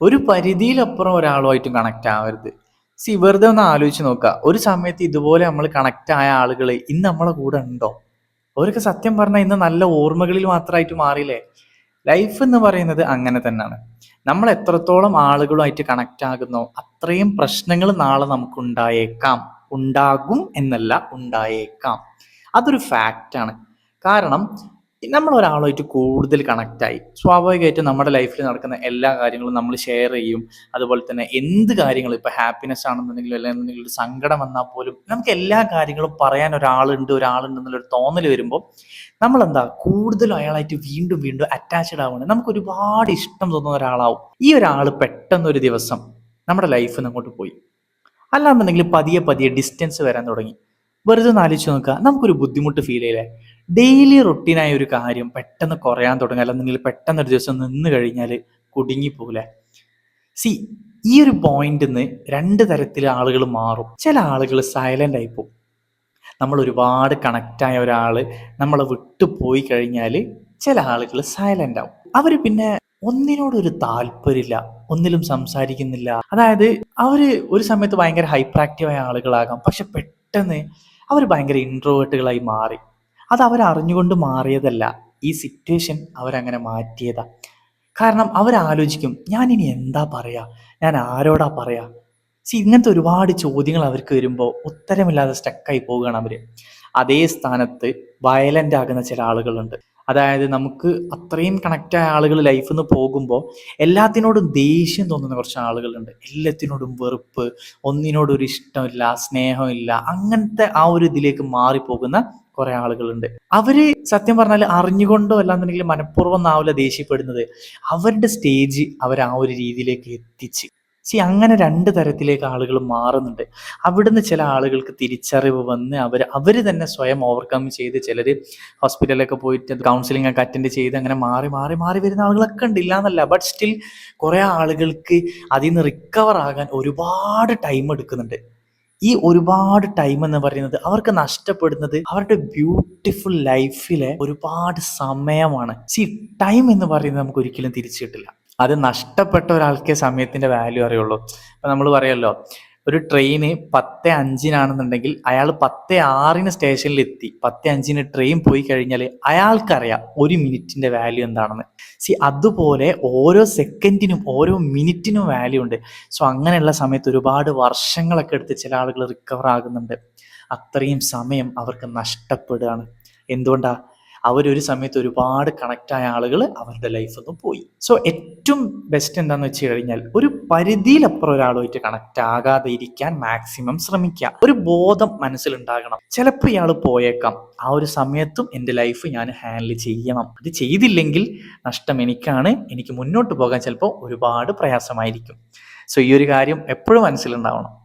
ഒരു പരിധിയിലപ്പുറം ഒരാളുമായിട്ട് കണക്ട് ആവരുത്. സി വെറുതെ ഒന്ന് ആലോചിച്ച് നോക്കുക ഒരു സമയത്ത് ഇതുപോലെ നമ്മൾ കണക്ട് ആയ ആളുകൾ ഇന്ന് നമ്മളെ കൂടെ ഉണ്ടോ? അവരൊക്കെ സത്യം പറഞ്ഞാൽ ഇന്ന് നല്ല ഓർമ്മകളിൽ മാത്രമായിട്ട് മാറിയില്ലേ? ലൈഫ് എന്ന് പറയുന്നത് അങ്ങനെ തന്നെയാണ്. നമ്മൾ എത്രത്തോളം ആളുകളുമായിട്ട് കണക്ട് ആകുന്നോ അത്രയും പ്രശ്നങ്ങൾ നാളെ നമുക്ക് ഉണ്ടായേക്കാം ഉണ്ടാകും എന്നല്ല ഉണ്ടായേക്കാം. അതൊരു ഫാക്റ്റാണ് കാരണം നമ്മൾ ഒരാളുമായിട്ട് കൂടുതൽ കണക്റ്റായി സ്വാഭാവികമായിട്ടും നമ്മുടെ ലൈഫിൽ നടക്കുന്ന എല്ലാ കാര്യങ്ങളും നമ്മൾ ഷെയർ ചെയ്യും. അതുപോലെ തന്നെ എന്ത് കാര്യങ്ങൾ ഇപ്പൊ ഹാപ്പിനെസ് ആണെന്നുണ്ടെങ്കിലും അല്ലെങ്കിൽ എന്തെങ്കിലും ഒരു സങ്കടം വന്നാൽ പോലും നമുക്ക് എല്ലാ കാര്യങ്ങളും പറയാൻ ഒരാളുണ്ട് ഒരാളുണ്ട് എന്നുള്ളൊരു തോന്നൽ വരുമ്പോൾ നമ്മൾ എന്താ കൂടുതലും അയാളായിട്ട് വീണ്ടും വീണ്ടും അറ്റാച്ച്ഡ് ആവുകയാണ്. നമുക്ക് ഒരുപാട് ഇഷ്ടം തോന്നുന്ന ഒരാളാവും. ഈ ഒരാൾ പെട്ടെന്നൊരു ദിവസം നമ്മുടെ ലൈഫിൽ നിന്ന് അങ്ങോട്ട് പോയി. അല്ലാന്നുണ്ടെങ്കിൽ പതിയെ പതിയെ ഡിസ്റ്റൻസ് വരാൻ തുടങ്ങി. വെറുതെ ഒന്ന് ആലോചിച്ച് നോക്കുക. നമുക്കൊരു ബുദ്ധിമുട്ട് ഫീൽ ചെയ്യില്ലേ? ഡെയിലി റൊട്ടീനായ ഒരു കാര്യം പെട്ടെന്ന് കുറയാൻ തുടങ്ങുക അല്ലെങ്കിൽ പെട്ടെന്ന് ഒരു ദിവസം നിന്ന് കഴിഞ്ഞാൽ കുടുങ്ങിപ്പോലെ സി ഈ ഒരു പോയിന്റിൽ നിന്ന് രണ്ട് തരത്തിൽ ആളുകൾ മാറും. ചില ആളുകൾ സൈലന്റ് ആയി പോകും. നമ്മൾ ഒരുപാട് കണക്റ്റായ ഒരാൾ നമ്മളെ വിട്ടു പോയി കഴിഞ്ഞാൽ ചില ആളുകൾ സൈലന്റ് ആവും. അവർ പിന്നെ ഒന്നിനോടൊരു താല്പര്യമില്ല ഒന്നിലും സംസാരിക്കുന്നില്ല. അതായത് അവർ ഒരു സമയത്ത് ഭയങ്കര ഹൈപ്പർ ആക്റ്റീവായ ആളുകളാകാം. പക്ഷെ പെട്ടെന്ന് അവർ ഭയങ്കര ഇൻട്രോവേർട്ടുകളായി മാറി. അത് അവരറിഞ്ഞുകൊണ്ട് മാറിയതല്ല. ഈ സിറ്റുവേഷൻ അവരങ്ങനെ മാറ്റിയതാ. കാരണം അവരാലോചിക്കും ഞാൻ ഇനി എന്താ പറയാ? ഞാൻ ആരോടാ പറയാ? സി ഇങ്ങനത്തെ ഒരുപാട് ചോദ്യങ്ങൾ അവർക്ക് വരുമ്പോൾ ഉത്തരമില്ലാതെ സ്റ്റക്കായി പോവുകയാണ് അവർ അതേ സ്ഥാനത്ത് വയലന്റ് ആകുന്ന ചില ആളുകളുണ്ട്. അതായത് നമുക്ക് അത്രയും കണക്റ്റ് ആയ ആളുകൾ ലൈഫിൽ നിന്ന് പോകുമ്പോൾ എല്ലാത്തിനോടും ദേഷ്യം തോന്നുന്ന കുറച്ച് ആളുകളുണ്ട്. എല്ലാത്തിനോടും വെറുപ്പ് ഒന്നിനോടും ഒരു ഇഷ്ടമില്ല സ്നേഹമില്ല അങ്ങനത്തെ ആ ഒരു ഇതിലേക്ക് മാറിപ്പോകുന്ന കുറെ ആളുകളുണ്ട്. അവർ സത്യം പറഞ്ഞാൽ അറിഞ്ഞുകൊണ്ടോ അല്ലാന്നുണ്ടെങ്കിൽ മനഃപൂർവം ആവില്ല ദേഷ്യപ്പെടുന്നത്. അവരുടെ സ്റ്റേജ് അവർ ആ ഒരു രീതിയിലേക്ക് എത്തിച്ച് സി അങ്ങനെ രണ്ട് തരത്തിലേക്ക് ആളുകൾ മാറുന്നുണ്ട്. അവിടുന്ന് ചില ആളുകൾക്ക് തിരിച്ചറിവ് വന്ന് അവർ അവർ തന്നെ സ്വയം ഓവർകം ചെയ്ത് ചിലർ ഹോസ്പിറ്റലിലൊക്കെ പോയിട്ട് കൗൺസിലിംഗ് ഒക്കെ അറ്റൻഡ് ചെയ്ത് അങ്ങനെ മാറി മാറി മാറി വരുന്ന ആളുകളൊക്കെ ഉണ്ട്. ഇല്ലാന്നല്ല. ബട്ട് സ്റ്റിൽ കുറേ ആളുകൾക്ക് അതിൽ നിന്ന് റിക്കവർ ആകാൻ ഒരുപാട് ടൈം എടുക്കുന്നുണ്ട്. ഈ ഒരുപാട് ടൈം എന്ന് പറയുന്നത് അവർക്ക് നഷ്ടപ്പെടുന്നത് അവരുടെ ബ്യൂട്ടിഫുൾ ലൈഫിലെ ഒരുപാട് സമയമാണ്. സി ടൈം എന്ന് പറയുന്നത് നമുക്ക് ഒരിക്കലും തിരിച്ചു കിട്ടില്ല. അത് നഷ്ടപ്പെട്ട ഒരാൾക്കേ സമയത്തിന്റെ വാല്യൂ അറിയുള്ളൂ. അപ്പൊ നമ്മൾ പറയല്ലോ ഒരു ട്രെയിന് പത്ത് അഞ്ചിനാണെന്നുണ്ടെങ്കിൽ അയാൾ പത്ത് ആറിന് സ്റ്റേഷനിൽ എത്തി പത്ത് അഞ്ചിന് ട്രെയിൻ പോയി കഴിഞ്ഞാൽ അയാൾക്കറിയാം ഒരു മിനിറ്റിന്റെ വാല്യൂ എന്താണെന്ന്. സി അതുപോലെ ഓരോ സെക്കൻഡിനും ഓരോ മിനിറ്റിനും വാല്യൂ ഉണ്ട്. സോ അങ്ങനെയുള്ള സമയത്ത് ഒരുപാട് വർഷങ്ങളൊക്കെ എടുത്ത് ചില ആളുകൾ റിക്കവർ ആകുന്നുണ്ട്. അത്രയും സമയം അവർക്ക് നഷ്ടപ്പെടുകയാണ്. എന്തുകൊണ്ടാ? അവരൊരു സമയത്ത് ഒരുപാട് കണക്റ്റായ ആളുകൾ അവരുടെ ലൈഫിൽ നിന്ന് പോയി. സോ ഏറ്റവും ബെസ്റ്റ് എന്താന്ന് വെച്ച് കഴിഞ്ഞാൽ ഒരു പരിധിയിലപ്പുറം ഒരാളുമായിട്ട് കണക്റ്റ് ആകാതെ ഇരിക്കാൻ മാക്സിമം ശ്രമിക്കുക. ഒരു ബോധം മനസ്സിലുണ്ടാകണം. ചിലപ്പോൾ ഇയാൾ പോയേക്കാം. ആ ഒരു സമയത്തും എന്റെ ലൈഫ് ഞാൻ ഹാൻഡിൽ ചെയ്യണം. അത് ചെയ്തില്ലെങ്കിൽ നഷ്ടം എനിക്കാണ്. എനിക്ക് മുന്നോട്ട് പോകാൻ ചിലപ്പോൾ ഒരുപാട് പ്രയാസമായിരിക്കും. സോ ഈ ഒരു കാര്യം എപ്പോഴും മനസ്സിലുണ്ടാവണം.